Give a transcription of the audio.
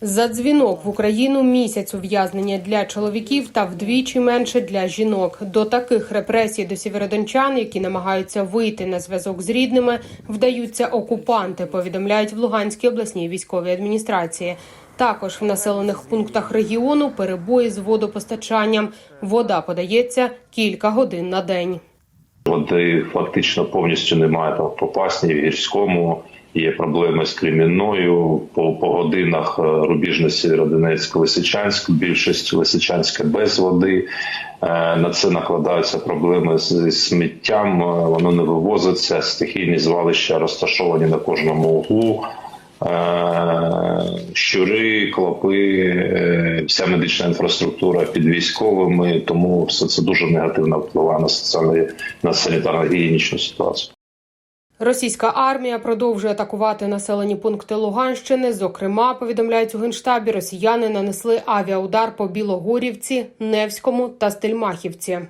За дзвінок в Україну місяць ув'язнення для чоловіків та вдвічі менше для жінок. До таких репресій до сєвєродончан, які намагаються вийти на зв'язок з рідними, вдаються окупанти. Повідомляють в Луганській обласній військовій адміністрації. Також в населених пунктах регіону перебої з водопостачанням. Вода подається кілька годин на день. Води фактично повністю немає там в Попасні, в гірському. Є проблеми з Кремінною по, по годинах е, рубіжна Сєвєродонецьк, Лисичанськ, більшість Лисичанська без води. Е, На це накладаються проблеми зі сміттям. е, Воно не вивозиться. Стихійні звалища розташовані на кожному углу. Щури, клопи, вся медична інфраструктура під військовими, тому все це дуже негативно впливає на соціальну на санітарно-гігієнічну ситуацію. Російська армія продовжує атакувати населені пункти Луганщини. Зокрема, повідомляють у генштабі, росіяни нанесли авіаудар по Білогорівці, Невському та Стельмахівці.